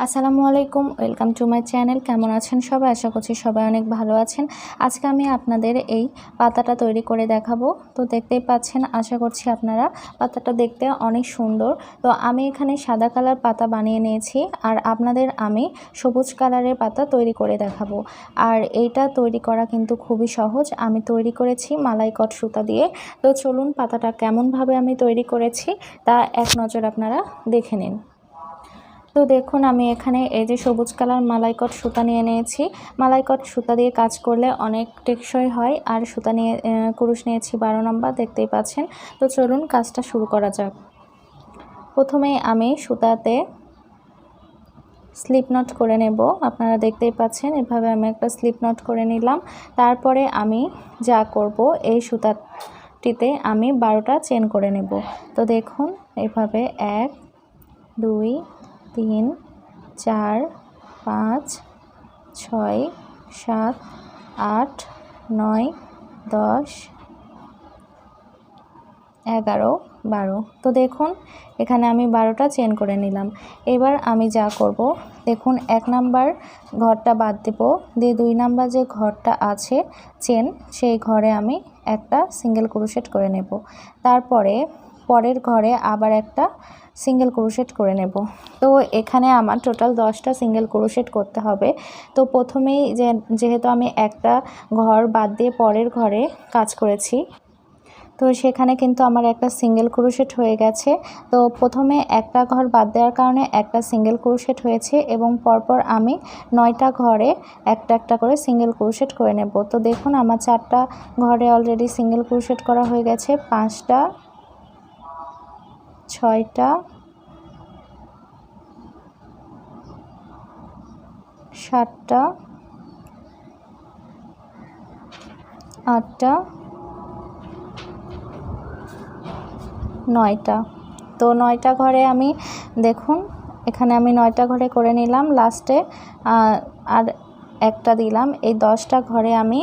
আসসালামু আলাইকুম, welcome to my channel. কেমন আছেন সবাই? আশা করছি সবাই অনেক ভালো আছেন। আজকে আমি আপনাদের এই পাতাটা তৈরি করে দেখাবো। তো দেখতেই পাচ্ছেন, আশা করছি আপনারা পাতাটা দেখতে অনেক সুন্দর। তো আমি এখানে সাদা কালার পাতা বানিয়ে নিয়েছি আর আপনাদের আমি সবুজ কালারের পাতা তৈরি করে দেখাবো। আর এইটা তৈরি করা কিন্তু খুবই সহজ। আমি তৈরি করেছি মালাই কট সুতা দিয়ে। তো চলুন পাতাটা কেমনভাবে আমি তৈরি করেছি তা এক নজর আপনারা দেখে নিন। তো দেখুন, আমি এখানে এই যে সবুজ কালার মালাইকট সুতা নিয়ে নিয়েছি। মালাইকট সুতা দিয়ে কাজ করলে অনেক টেকসই হয়। আর সুতা নিয়ে কুরুশ নিয়েছি বারো নম্বর, দেখতেই পাচ্ছেন। তো চলুন কাজটা শুরু করা যাক। প্রথমে আমি সুতাতে স্লিপ নট করে নেব। আপনারা দেখতেই পাচ্ছেন, এভাবে আমি একটা স্লিপ নট করে নিলাম। তারপরে আমি যা করব, এই সুতাটিতে আমি বারোটা চেন করে নেব। তো দেখুন, এভাবে এক, দুই তিন, চার, পাঁচ, ছয়, সাত, আট, নয়, দশ, এগারো, বারো। তো দেখুন, এখানে আমি বারোটা চেন করে নিলাম। এবার আমি যা করব, দেখুন, এক নাম্বার ঘরটা বাদ দেব। দিয়ে দুই নাম্বার যে ঘরটা আছে চেন, সেই ঘরে আমি একটা সিঙ্গেল ক্রুশেট করে নেব। তারপরে পরের ঘরে আবার একটা সিঙ্গেল ক্রোশেট করে নেব। তো এখানে আমার টোটাল দশটা সিঙ্গেল ক্রোশেট করতে হবে। তো প্রথমেই যে, যেহেতু আমি একটা ঘর বাদ দিয়ে পরের ঘরে কাজ করেছি, তো সেখানে কিন্তু আমার একটা সিঙ্গেল ক্রোশেট হয়ে গেছে। তো প্রথমে একটা ঘর বাদ দেওয়ার কারণে একটা সিঙ্গেল ক্রোশেট হয়েছে এবং পরপর আমি নয়টা ঘরে একটা একটা করে সিঙ্গেল ক্রোশেট করে নেব। তো দেখুন, আমার চারটা ঘরে অলরেডি সিঙ্গেল ক্রোশেট করা হয়ে গেছে, পাঁচটা ছয়টা। সাতটা। আটটা। নয়টা। তো নয়টা ঘরে আমি, দেখুন, এখানে আমি নয়টা ঘরে করে নিলাম, লাস্টে আর একটা দিলাম। এই দশটা ঘরে আমি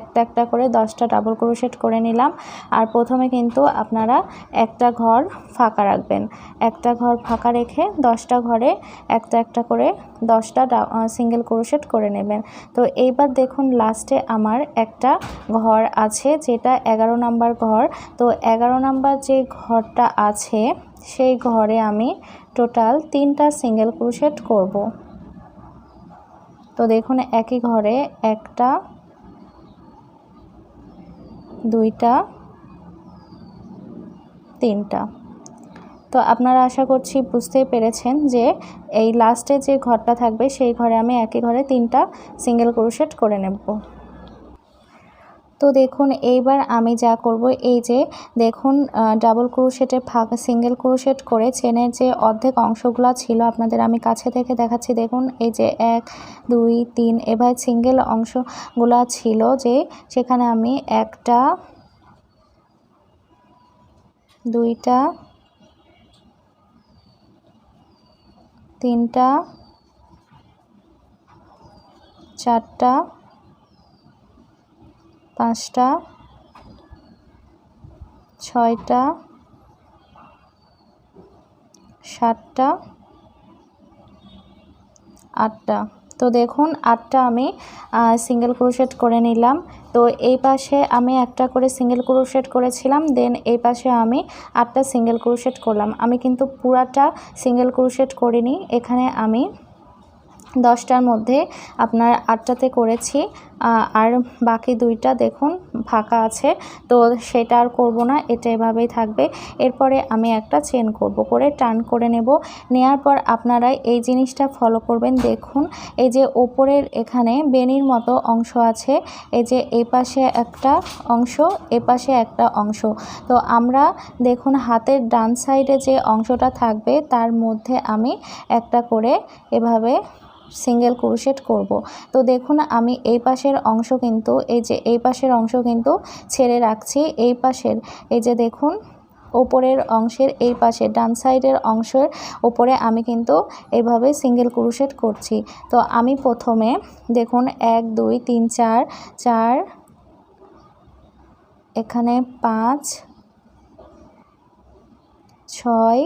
একটা একটা করে দশটা ডাবল ক্রোশেট করে নিলাম। আর প্রথমে কিন্তু আপনারা একটা ঘর ফাঁকা রাখবেন। একটা ঘর ফাঁকা রেখে দশটা ঘরে একটা একটা করে দশটা সিঙ্গেল ক্রোশেট করে নেবেন। তো এইবার দেখুন লাস্টে আমার একটা ঘর আছে, যেটা এগারো নাম্বার ঘর। তো এগারো নাম্বার যে ঘরটা আছে, সেই ঘরে আমি টোটাল তিনটা সিঙ্গেল ক্রোশেট করব। তো দেখুন একই ঘরে একটা দুইটা, তিনটা। তো আপনারা আশা করছি বুঝতেই পেরেছেন যে এই লাস্টে যে ঘরটা থাকবে, সেই ঘরে আমি একই ঘরে তিনটা সিঙ্গেল ক্রোশেট করে নেব। তো দেখুন, এইবার আমি যা করব, এই যে দেখুন ডাবল ক্রোশেটে ফাঁকা সিঙ্গেল ক্রোশেট করে চেনের যে অর্ধেক অংশগুলো ছিল আপনাদের আমি কাছে থেকে দেখাচ্ছি। দেখুন, এই যে এক, দুই, তিন, এবার সিঙ্গেল অংশগুলো ছিল যে সেখানে আমি একটা, দুইটা, তিনটা, চারটা পাঁচটা, ছয়টা, সাতটা, আটটা। তো দেখুন, আটটা আমি সিঙ্গেল ক্রোশেট করে নিলাম। তো এই পাশে আমি একটা করে সিঙ্গেল ক্রোশেট করেছিলাম দেন এই পাশে আমি আটটা সিঙ্গেল ক্রোশেট করলাম। আমি কিন্তু পুরাটা সিঙ্গেল ক্রোশেট করিনি। এখানে আমি দশটার মধ্যে আপনার আটটাতে করেছি আর বাকি দুইটা দেখুন ফাঁকা আছে, তো সেটা আর করব না, এটা এভাবেই থাকবে। এরপরে আমি একটা চেন করব, করে টার্ন করে নেব। নেয়ার পর আপনারা এই জিনিসটা ফলো করবেন, দেখুন। এই যে ওপরের এখানে বেনির মতো অংশ আছে, এই যে এই পাশে একটা অংশ, এ পাশে একটা অংশ। তো আমরা দেখুন হাতের ডান সাইডে যে অংশটা থাকবে, তার মধ্যে আমি একটা করে এভাবে সিঙ্গেল ক্রোশেট করব। তো দেখুন, আমি এই পাশের অংশ কিন্তু, এই যে এই পাশের অংশ কিন্তু ছেড়ে রাখছি। এই পাশের, এই যে দেখুন, ওপরের অংশের এই পাশে, ডান সাইডের অংশের ওপরে আমি কিন্তু এইভাবে সিঙ্গেল ক্রোশেট করছি। তো আমি প্রথমে দেখুন, এক, দুই, তিন, চার চার, এখানে পাঁচ, ছয়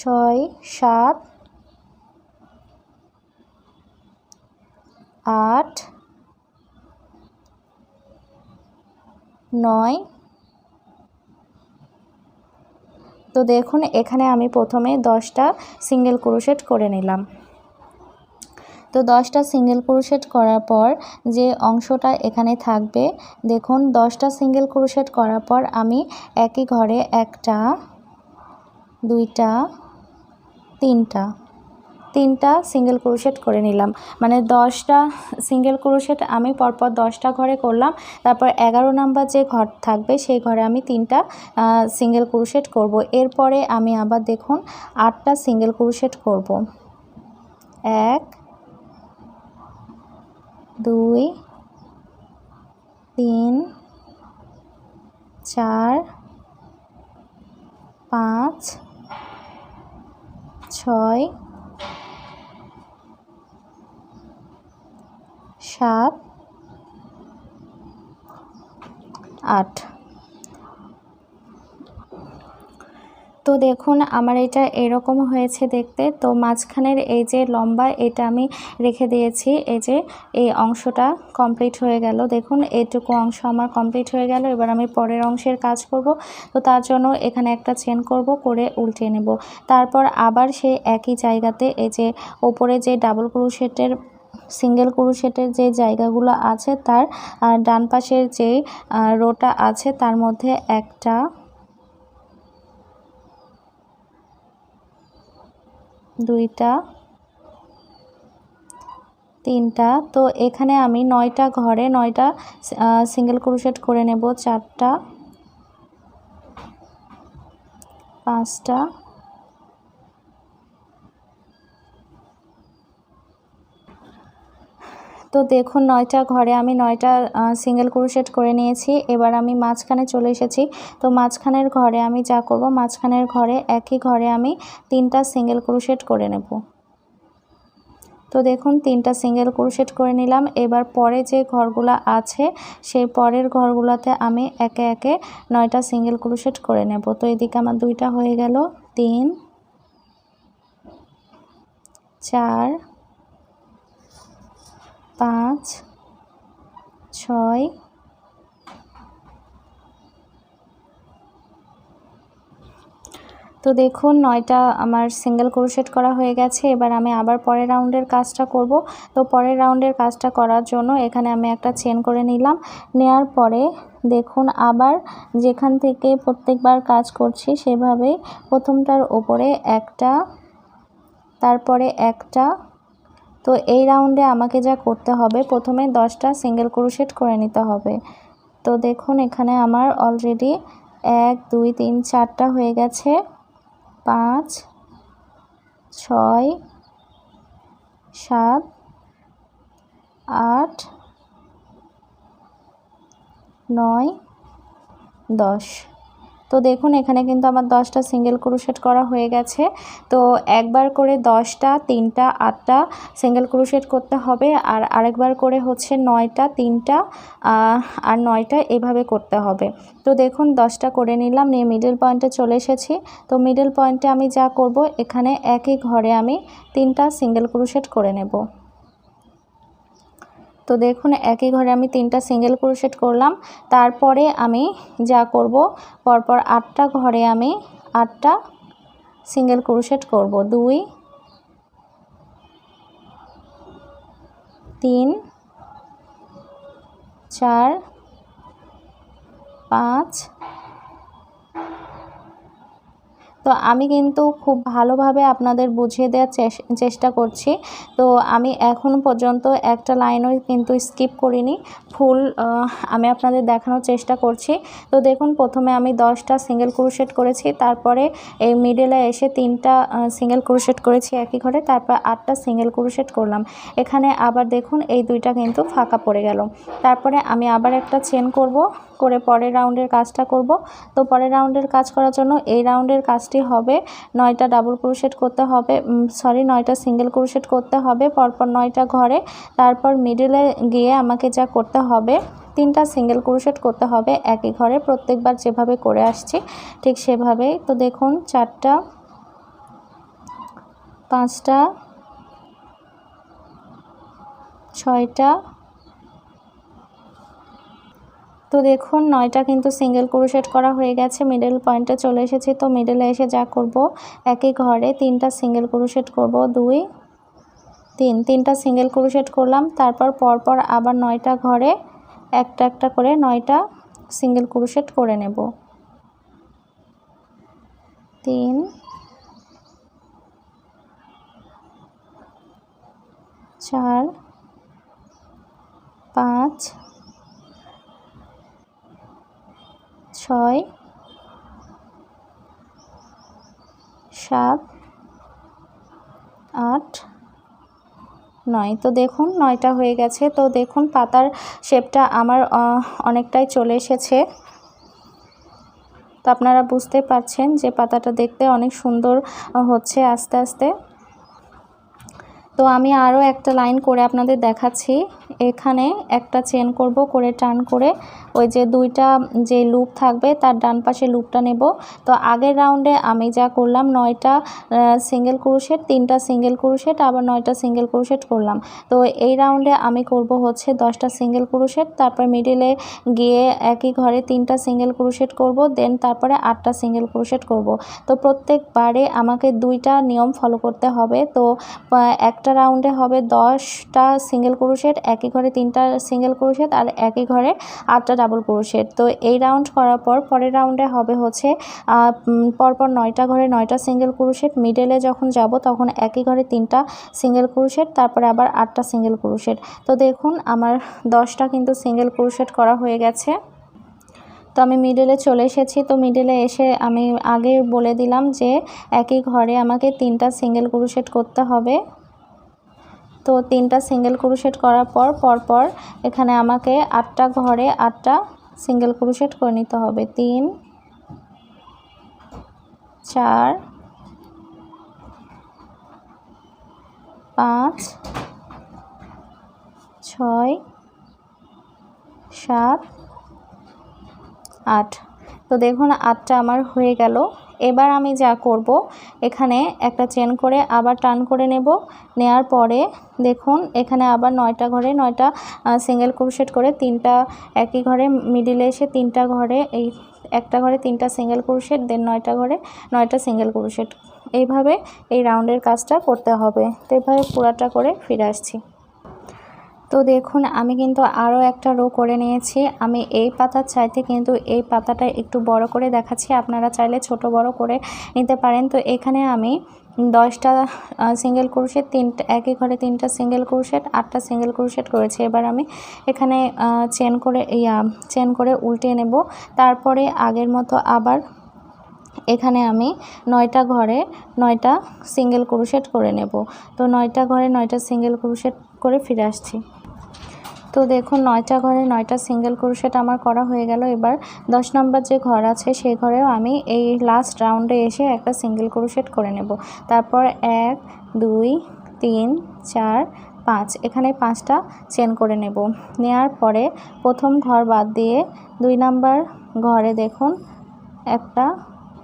ছয়, সাত, আট, নয়। তো দেখুন, এখানে আমি প্রথমে দশটা সিঙ্গেল ক্রোশেট করে নিলাম। তো দশটা সিঙ্গেল ক্রোশেট করার পর যে অংশটা এখানে থাকবে, দেখুন, দশটা সিঙ্গেল ক্রোশেট করার পর আমি একই ঘরে একটা, দুইটা তিনটা তিনটা সিঙ্গেল ক্রোশেট করে নিলাম। মানে দশটা সিঙ্গেল ক্রোশেট আমি পরপর দশটা ঘরে করলাম। তারপর এগারো নাম্বার যে ঘর থাকবে, সেই ঘরে আমি তিনটা সিঙ্গেল ক্রোশেট করব। এরপরে আমি আবার দেখুন আটটা সিঙ্গেল ক্রোশেট করব। এক, দুই, তিন, চার, পাঁচ ছয় সাত আট। তো দেখুন, আমার এটা এরকম হয়েছে দেখতে। তো মাঝখানের এই যে লম্বা, এটা আমি রেখে দিয়েছি। এই যে এই অংশটা কমপ্লিট হয়ে গেল। দেখুন এইটুকু অংশ আমার কমপ্লিট হয়ে গেল। এবার আমি পরের অংশের কাজ করব। তো তার জন্য এখানে একটা চেন করব, করে উল্টে নেব। তারপর আবার সেই একই জায়গাতে এই যে ওপরে যে ডাবল ক্রুশেটের সিঙ্গেল ক্রুশেটের যে জায়গাগুলো আছে, তার ডান পাশের যে রোটা আছে, তার মধ্যে একটা দুইটা তিনটা। তো এখানে আমি নয়টা ঘরে নয়টা সিঙ্গেল ক্রুশেট করে নেব চারটা পাঁচটা তো দেখুন, নয়টা ঘরে আমি নয়টা সিঙ্গেল ক্রুশেট করে নিয়েছি। এবার আমি মাঝখানে চলে এসেছি। তো মাঝখানের ঘরে আমি যা করব, মাঝখানের ঘরে, একই ঘরে আমি তিনটা সিঙ্গেল ক্রুশেট করে নেব। তো দেখুন, তিনটা সিঙ্গেল ক্রুশেট করে নিলাম। এবার পরে যে ঘরগুলো আছে, সেই পরের ঘরগুলোতে আমি একে একে নয়টা সিঙ্গেল ক্রুশেট করে নেব। তো এদিকে আমার দুইটা হয়ে গেল। তিন, চার পাঁচ, ছয়, তো দেখুন নয়টা আমার সিঙ্গেল ক্রোশেট করা হয়ে গেছে। এবার আমি আবার পরের রাউন্ডের কাজটা করব। তো পরের রাউন্ডের কাজটা করার জন্য এখানে আমি একটা চেন করে নিলাম। নেয়ার পরে দেখুন আবার যেখান থেকে প্রত্যেকবার কাজ করছি সেভাবেই প্রথমটার ওপরে একটা, তারপরে একটা তো এই রাউন্ডে আমাকে যা করতে হবে, প্রথমে দশটা সিঙ্গেল ক্রোশেট করে নিতে হবে। তো দেখুন, এখানে আমার অলরেডি এক, দুই, তিন, চারটা হয়ে গেছে। পাঁচ, ছয়, সাত, আট, নয়, দশ। তো দেখুন, এখানে কিন্তু আমার দশটা সিঙ্গেল ক্রুশেট করা হয়ে গেছে। তো একবার করে দশটা, তিনটা, আটটা সিঙ্গেল ক্রুশেট করতে হবে আর আরেকবার করে হচ্ছে নয়টা, তিনটা আর নয়টা এভাবে করতে হবে। তো দেখুন, দশটা করে নিলাম, নিয়ে মিডল পয়েন্টে চলে এসেছি। তো মিডল পয়েন্টে আমি যা করব, এখানে একই ঘরে আমি তিনটা সিঙ্গেল ক্রুশেট করে নেব। তো দেখুন, একই ঘরে আমি তিনটা সিঙ্গেল ক্রোশেট করলাম। তারপরে আমি যা করব, পরপর আটটা ঘরে আমি আটটা সিঙ্গেল ক্রোশেট করব। দুই, তিন, চার, পাঁচ তো আমি কিন্তু খুব ভালোভাবে আপনাদের বুঝিয়ে দেওয়ার চেষ্টা করছি। তো আমি এখন পর্যন্ত একটা লাইনও কিন্তু স্কিপ করিনি। ফুল আমি আপনাদের দেখানোর চেষ্টা করছি। তো দেখুন, প্রথমে আমি দশটা সিঙ্গেল ক্রুশেট করেছি, তারপরে এই মিডলে এসে তিনটা সিঙ্গেল ক্রুশেট করেছি একই ঘরে, তারপর আটটা সিঙ্গেল ক্রুশেট করলাম। এখানে আবার দেখুন, এই দুইটা কিন্তু ফাঁকা পড়ে গেল। তারপরে আমি আবার একটা চেন করব, করে পরের রাউন্ডের কাজটা করব। তো পরের রাউন্ডের কাজ করার জন্য এই রাউন্ডের কাজটি হবে, নয়টা ডাবল ক্রোশেট করতে হবে সরি নয়টা সিঙ্গেল ক্রোশেট করতে হবে, পরপর নয়টা ঘরে, তারপর মিডিলে গিয়ে আমাকে যা করতে হবে, তিনটা সিঙ্গেল ক্রোশেট করতে হবে একই ঘরে, প্রত্যেকবার যেভাবে করে আসছি, ঠিক সেভাবেই। তো দেখুন, চারটা, পাঁচটা, ছয়টা তো দেখুন, নয়টা কিন্তু সিঙ্গেল ক্রোশেট করা হয়ে গেছে মিডল পয়েন্টে চলে এসেছি। তো মিডলে এসে যা করব, একই ঘরে তিনটা সিঙ্গেল ক্রোশেট করব, দুই, তিন, তিনটা সিঙ্গেল ক্রোশেট করলাম। তারপর পরপর আবার নয়টা ঘরে একটা একটা করে নয়টা সিঙ্গেল ক্রোশেট করে নেব। তিন, চার, পাঁচ ছয়, সাত, আট, নয়। তো দেখুন, নয়টা হয়ে গেছে। তো দেখুন, পাতার শেপটা আমার অনেকটাই চলে এসেছে। তো আপনারা বুঝতে পারছেন যে পাতাটা দেখতে অনেক সুন্দর হচ্ছে আস্তে আস্তে। তো আমি আরও একটা লাইন করে আপনাদের দেখাচ্ছি। এখানে একটা চেন করব, করে টান করে ওই যে দুইটা যে লুপ থাকবে তার ডান পাশে লুপটা নেব। তো আগের রাউন্ডে আমি যা করলাম, নয়টা সিঙ্গেল ক্রুশেট তিনটা সিঙ্গেল ক্রুশেট আবার নয়টা সিঙ্গেল ক্রুশেট করলাম। তো এই রাউন্ডে আমি করব হচ্ছে দশটা সিঙ্গেল ক্রুশেট তারপর মিডিলে গিয়ে একই ঘরে তিনটা সিঙ্গেল ক্রুশেট করব দেন তারপরে আটটা সিঙ্গেল ক্রুশেট করব। তো প্রত্যেকবারে আমাকে দুইটা নিয়ম ফলো করতে হবে। তো একটা রাউন্ডে হবে দশটা সিঙ্গেল ক্রুশেট একই ঘরে তিনটা সিঙ্গেল ক্রোশেট আর একই ঘরে আটটা ডাবল ক্রোশেট তো এই রাউন্ড করার পর, পরের রাউন্ডে হবে হচ্ছে পরপর নয়টা ঘরে নয়টা সিঙ্গেল ক্রোশেট মিডলে যখন যাব তখন একই ঘরে তিনটা সিঙ্গেল ক্রোশেট তারপরে আবার আটটা সিঙ্গেল ক্রোশেট তো দেখুন, আমার দশটা কিন্তু সিঙ্গেল ক্রোশেট করা হয়ে গেছে। তো আমি মিডলে চলে এসেছি। তো মিডলে এসে আমি আগে বলে দিলাম যে, একই ঘরে আমাকে তিনটা সিঙ্গেল ক্রোশেট করতে হবে। তো তিনটা সিঙ্গেল ক্রুশেট করার পর পরপর এখানে আমাকে আটটা ঘরে আটটা সিঙ্গেল ক্রুশেট করে নিতে হবে। তিন, চার, পাঁচ, ছয়, সাত, আট। তো দেখুন, আটটা আমার হয়ে গেল। এবার আমি যা করব, এখানে একটা চেন করে আবার টান করে নেব। নেয়ার পরে দেখুন, এখানে আবার নয়টা ঘরে নয়টা সিঙ্গেল ক্রুশেট করে তিনটা একই ঘরে মিডিলে এসে তিনটা ঘরে, এই একটা ঘরে তিনটা সিঙ্গেল ক্রুশেট দেন নয়টা ঘরে নয়টা সিঙ্গেল ক্রুশেট এইভাবে এই রাউন্ডের কাজটা করতে হবে। তো এভাবে পুরাটা করে ফিরে আসছি। তো দেখুন, আমি কিন্তু আরও একটা রো করে নিয়েছি। আমি এই পাতার চাইতে কিন্তু এই পাতাটা একটু বড় করে দেখাচ্ছি। আপনারা চাইলে ছোট বড় করে নিতে পারেন। তো এখানে আমি দশটা সিঙ্গেল ক্রুশেট তিনটা, একই ঘরে তিনটা সিঙ্গেল ক্রুশেট আটটা সিঙ্গেল ক্রুশেট করেছি। এবার আমি এখানে চেন করে ইয়া চেন করে উল্টে নেব। তারপরে আগের মতো আবার এখানে আমি নয়টা ঘরে নয়টা সিঙ্গেল ক্রুশেট করে নেব। তো নয়টা ঘরে নয়টা সিঙ্গেল ক্রুশেট করে ফিরে আসছি। তো দেখুন, নয়টা ঘরে নয়টা সিঙ্গেল ক্রোশেট আমার করা হয়ে গেল। এবার দশ নম্বর যে ঘর আছে, সেই ঘরেও আমি এই লাস্ট রাউন্ডে এসে একটা সিঙ্গেল ক্রোশেট করে নেব। তারপর এক, দুই, তিন, চার, পাঁচ, এখানে পাঁচটা চেন করে নেব। নেয়ার পরে প্রথম ঘর বাদ দিয়ে দুই নাম্বার ঘরে দেখুন একটা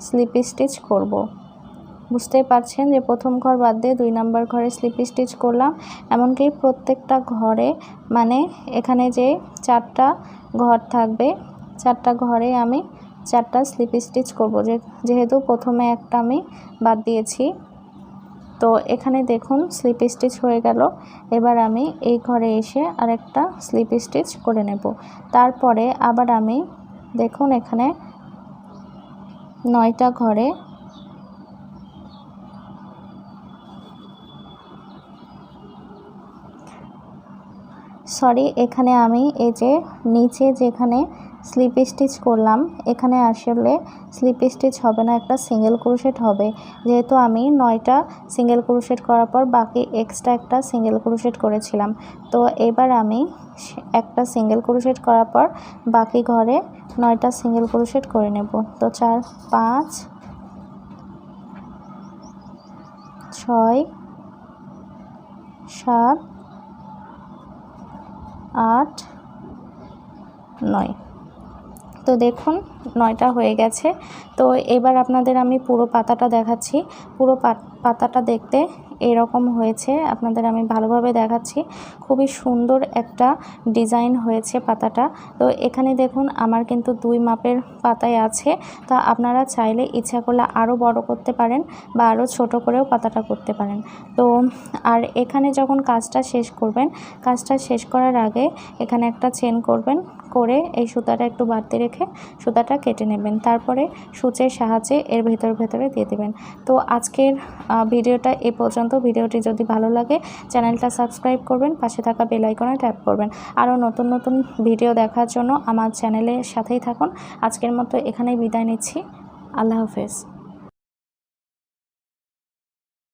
স্লিপ স্টিচ করব। বুঝতেই পারছেন যে প্রথম ঘর বাদ দিয়ে দুই নাম্বার ঘরে স্লিপ স্টিচ করলাম। এমনকি প্রত্যেকটা ঘরে মানে এখানে যে চারটা ঘর থাকবে, চারটা ঘরে আমি চারটা স্লিপ স্টিচ করব। যেহেতু প্রথমে একটা আমি বাদ দিয়েছি। তো এখানে দেখুন স্লিপ স্টিচ হয়ে গেল। এবার আমি এই ঘরে এসে আরেকটা স্লিপ স্টিচ করে নেব। তারপরে আবার আমি, দেখুন এখানে নয়টা ঘরে সরি এখানে আমি এই যে নিচে যেখানে স্লিপ স্টিচ করলাম, এখানে আসলে স্লিপ স্টিচ হবে না, একটা সিঙ্গেল ক্রোশেট হবে। যেহেতু আমি নয়টা সিঙ্গেল ক্রোশেট করার পর বাকি এক্সট্রা একটা সিঙ্গেল ক্রোশেট করেছিলাম। তো এবার আমি একটা সিঙ্গেল ক্রোশেট করার পর বাকি ঘরে নয়টা সিঙ্গেল ক্রোশেট করে নেব। তো চার, পাঁচ, ছয়, সাত আট, নয়। তো দেখুন, নয়টা হয়ে গেছে। তো এবার আপনাদের আমি পুরো পাতাটা দেখাচ্ছি। পুরো পাতাটা দেখতে এরকম হয়েছে। আপনাদের আমি ভালোভাবে দেখাচ্ছি। খুবই সুন্দর একটা ডিজাইন হয়েছে পাতাটা। তো এখানে দেখুন, আমার কিন্তু দুই মাপের পাতায় আছে। তা আপনারা চাইলে ইচ্ছা করলে আরও বড় করতে পারেন বা আরও ছোট করেও পাতাটা করতে পারেন। তো, আর এখানে যখন কাজটা শেষ করবেন, কাজটা শেষ করার আগে এখানে একটা চেন করবেন, করে এই সুতাটা একটু বাড়তি রেখে সুতাটা কেটে নেবেন। তারপরে সূচের সাহায্যে এর ভেতর ভেতরে দিয়ে দেবেন। তো আজকের ভিডিওটা এ পর্যন্ত ভিডিওটি যদি ভালো লাগে, চ্যানেলটা সাবস্ক্রাইব করবেন, পাশে থাকা বেলাইকনে ট্যাপ করবেন। আরও নতুন নতুন ভিডিও দেখার জন্য আমার চ্যানেলের সাথেই থাকুন। আজকের মতো এখানেই বিদায় নিচ্ছি। আল্লাহ হাফেজ।